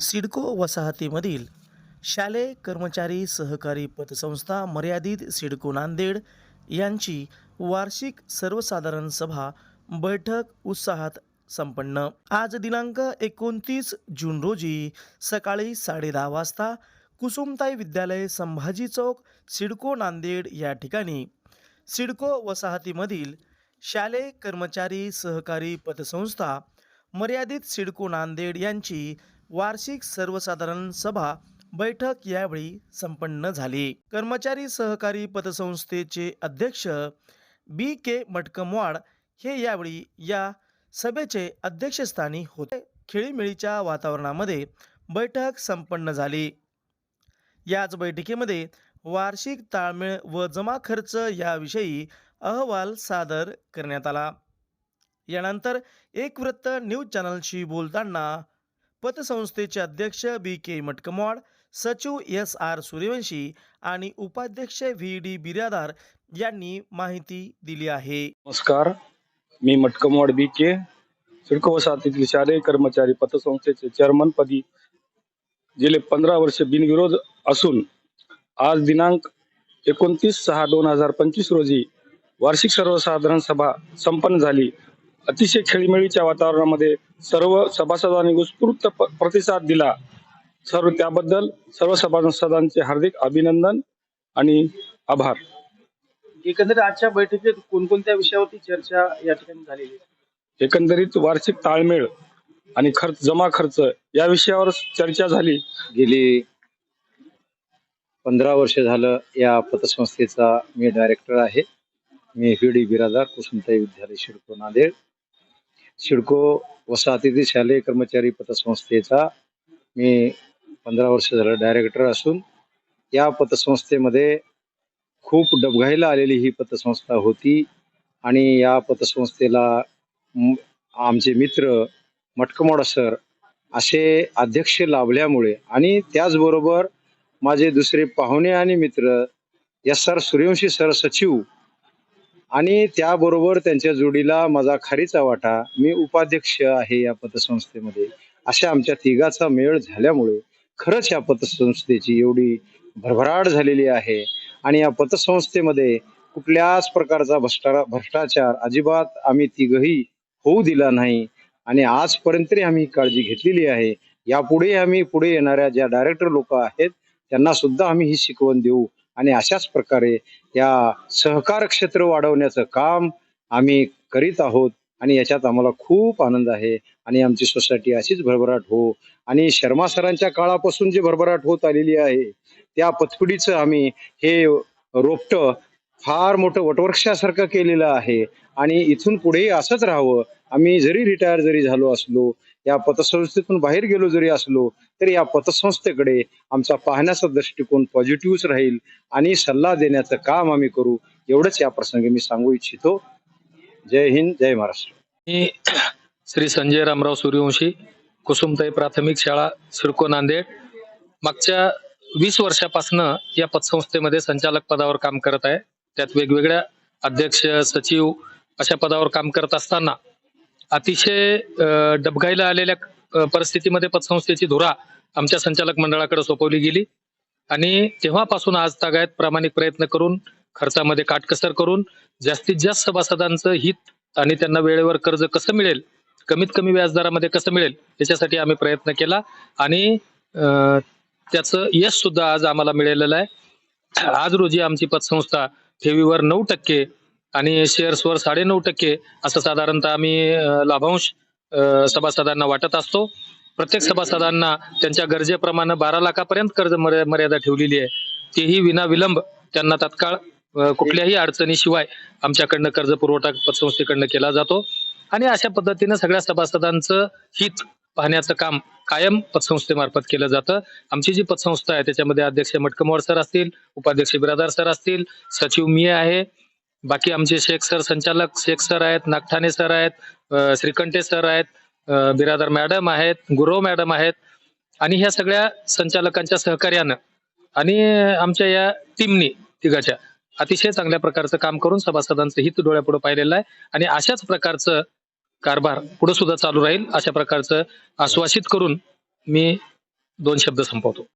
सिडको वसाहतीमधील शालेय कर्मचारी सहकारी पतसंस्था मर्यादित सिडको नांदेड यांची वार्षिक सर्वसाधारण सभा बैठक उत्साहात संपन्न. आज दिनांक एकोणतीस जून रोजी सकाळी साडेदहा वाजता कुसुमताई विद्यालय संभाजी चौक सिडको नांदेड या ठिकाणी सिडको वसाहतीमधील शालेय कर्मचारी सहकारी पतसंस्था मर्यादित सिडको नांदेड यांची वार्षिक सर्वसाधारण सभा बैठक यावेळी संपन्न झाली. कर्मचारी सहकारी पतसंस्थेचे अध्यक्ष बी के मटकमवाड हे यावेळी या सभेचे अध्यक्षस्थानी होते. खेळीमेळीच्या वातावरणामध्ये बैठक संपन्न झाली. याच बैठकीमध्ये वार्षिक ताळमेळ व जमा खर्च याविषयी अहवाल सादर करण्यात आला. यानंतर एक वृत्त न्यूज चॅनलशी बोलताना पतसंस्थेचे अध्यक्ष बी के मटकमवाड सचिव एस आर सूर्यवंशी आणि उपाध्यक्ष व्ही डी बिरादार यांनी माहिती दिली आहे. नमस्कार मी मटकमवाड बी के सिडको वसाहतीतील शालेय कर्मचारी पतसंस्थेचे चेअरमन पदी गेले पंधरा वर्ष बिनविरोध असून आज दिनांक एकोणतीस सहा दोन हजार पंचवीस रोजी वार्षिक सर्वसाधारण सभा संपन्न झाली. अतिशय खेळीमेळीच्या वातावरणामध्ये सर्व सभासदांनी उत्स्फूर्त प्रतिसाद दिला. सर्व त्याबद्दल सर्व सभासदांचे हार्दिक अभिनंदन आणि आभार. एकंदरीत आजच्या बैठकीत कोणकोणत्या विषयावरती चर्चा या ठिकाणी झालेली आहे? एकंदरीत वार्षिक ताळमेळ आणि खर्च जमा खर्च या विषयावर चर्चा झाली. गेली पंधरा वर्ष झालं या पतसंस्थेचा मी डायरेक्टर आहे. मी व्ही डी बिरादार कुसुमताई विद्यालय शिडको नांदेड. शिडको वसाहतीतील शालेय कर्मचारी पतसंस्थेचा मी पंधरा वर्ष झालं डायरेक्टर असून या पतसंस्थेमध्ये खूप डबघाईला आलेली ही पतसंस्था होती आणि या पतसंस्थेला आमचे मित्र मटकमोडा सर असे अध्यक्ष लाभल्यामुळे आणि त्याचबरोबर माझे दुसरे पाहुणे आणि मित्र एस आर सूर्यवंशी सर सचिव आणि त्याबरोबर त्यांच्या जोडीला माझा खारीचा वाटा मी उपाध्यक्ष आहे या पतसंस्थेमध्ये. अशा आमच्या तिघाचा मेळ झाल्यामुळे खरंच या पतसंस्थेची एवढी भरभराट झालेली आहे आणि या पतसंस्थेमध्ये कुठल्याच प्रकारचा भ्रष्टा भ्रष्टाचार अजिबात आम्ही तिघही होऊ दिला नाही आणि आजपर्यंत तरी आम्ही काळजी घेतलेली आहे. यापुढे आम्ही पुढे येणाऱ्या ज्या डायरेक्टर लोक आहेत त्यांना सुद्धा आम्ही ही शिकवण देऊ. आणि अशाच प्रकारे या सहकार क्षेत्र वाढवण्याचं काम आम्ही करीत आहोत आणि याच्यात आम्हाला खूप आनंद आहे आणि आमची सोसायटी अशीच भरभराट हो. आणि शर्मा सरांच्या काळापासून जी भरभराट होत आलेली आहे त्या पतपिढीचं आम्ही हे रोपटं फार मोठं वटवृक्षासारखं केलेलं आहे. आणि इथून पुढेही असंच राहावं. आम्ही जरी रिटायर जरी झालो असलो या पतसंस्थेतून बाहेर गेलो जरी असलो तरी या पतसंस्थेकडे आमचा पाहण्याचा दृष्टिकोन पॉझिटिव्हच राहील आणि सल्ला देण्याचं काम आम्ही करू एवढंच या प्रसंगी मी सांगू इच्छितो. जय हिंद जय महाराष्ट्र. मी श्री संजय रामराव सूर्यवंशी कुसुमताई प्राथमिक शाळा सिडको नांदेड. मागच्या वीस वर्षापासून या पतसंस्थेमध्ये संचालक पदावर काम करत आहे. त्यात वेगवेगळ्या अध्यक्ष सचिव अशा पदावर काम करत असताना अतिशय डबघाईला आलेल्या परिस्थितीमध्ये पतसंस्थेची धुरा आमच्या संचालक मंडळाकडे सोपवली गेली. आणि तेव्हापासून आज तागायत प्रामाणिक प्रयत्न करून खर्चामध्ये काटकसर करून जास्तीत जास्त सभासदांचं हित आणि त्यांना वेळेवर कर्ज कसं मिळेल कमीत कमी व्याजदरामध्ये कसं मिळेल याच्यासाठी आम्ही प्रयत्न केला. आणि त्याचं यश सुद्धा आज आम्हाला मिळालेलं आहे. आज रोजी आमची पतसंस्था ठेवीवर नऊ टक्के आणि शेअर्सवर साडे नऊ टक्के असं साधारणतः आम्ही लाभांश सभासदांना वाटत असतो. प्रत्येक सभासदांना त्यांच्या गरजेप्रमाणे बारा लाखापर्यंत कर्ज मर्यादा ठेवलेली आहे. तेही विनाविलंब त्यांना तत्काळ कुठल्याही अडचणीशिवाय आमच्याकडनं कर्ज पुरवठा पतसंस्थेकडनं केला जातो. आणि अशा पद्धतीनं सगळ्या सभासदांचं हित पाहण्याचं काम कायम पतसंस्थेमार्फत केलं जातं. आमची जी पतसंस्था आहे त्याच्यामध्ये अध्यक्ष मटकमवार सर असतील उपाध्यक्ष बिरादार सर असतील सचिव मी आहे बाकी आमचे शेख सर संचालक शेख सर आहेत नागठाणे सर आहेत श्रीकंठे सर आहेत बिरादर मॅडम आहेत गुरव मॅडम आहेत आणि ह्या सगळ्या संचालकांच्या सहकार्यानं आणि आमच्या या टीमनी तिघाच्या अतिशय चांगल्या प्रकारचं काम करून सभासदांचं हित डोळ्यापुढे पाहिलेलं आहे आणि अशाच प्रकारचं कारभार पुढे सुद्धा चालू राहील अशा प्रकारचं आश्वासित करून मी दोन शब्द संपवतो.